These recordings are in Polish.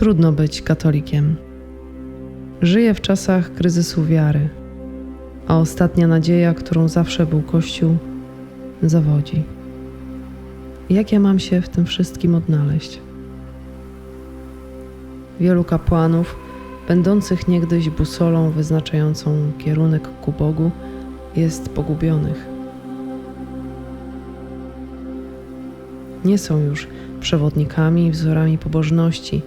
Trudno być katolikiem. Żyję w czasach kryzysu wiary, a ostatnia nadzieja, którą zawsze był Kościół, zawodzi. Jak ja mam się w tym wszystkim odnaleźć? Wielu kapłanów, będących niegdyś busolą wyznaczającą kierunek ku Bogu, jest pogubionych. Nie są już przewodnikami wzorami pobożności,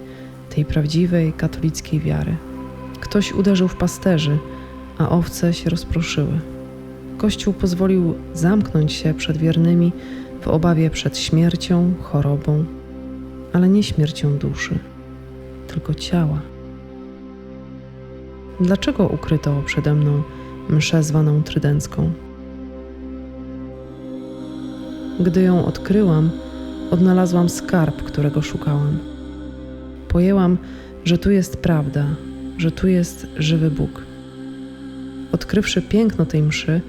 tej prawdziwej katolickiej wiary. Ktoś uderzył w pasterzy, a owce się rozproszyły. Kościół pozwolił zamknąć się przed wiernymi w obawie przed śmiercią, chorobą, ale nie śmiercią duszy, tylko ciała. Dlaczego ukryto przede mną mszę zwaną trydencką? Gdy ją odkryłam, odnalazłam skarb, którego szukałam. Pojęłam, że tu jest prawda, że tu jest żywy Bóg. Odkrywszy piękno tej mszy,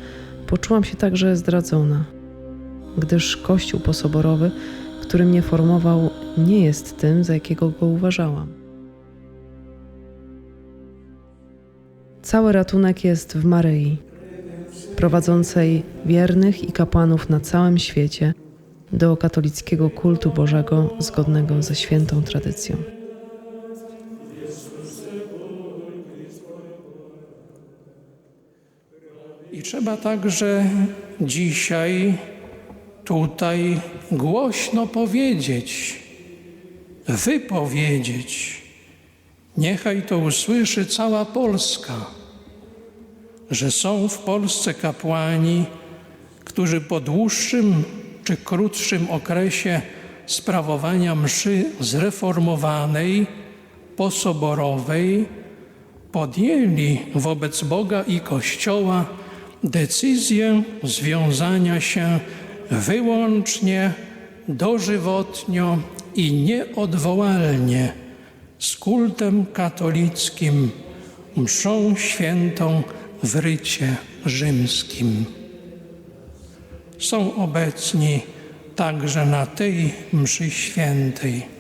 poczułam się także zdradzona, gdyż Kościół posoborowy, który mnie formował, nie jest tym, za jakiego go uważałam. Cały ratunek jest w Maryi, prowadzącej wiernych i kapłanów na całym świecie do katolickiego kultu Bożego zgodnego ze świętą tradycją. I trzeba także dzisiaj tutaj głośno powiedzieć, wypowiedzieć. Niechaj to usłyszy cała Polska, że są w Polsce kapłani, którzy po dłuższym czy krótszym okresie sprawowania mszy zreformowanej, posoborowej, podjęli wobec Boga i Kościoła decyzję związania się wyłącznie, dożywotnio i nieodwołalnie z kultem katolickim, mszą świętą w rycie rzymskim. Są obecni także na tej mszy świętej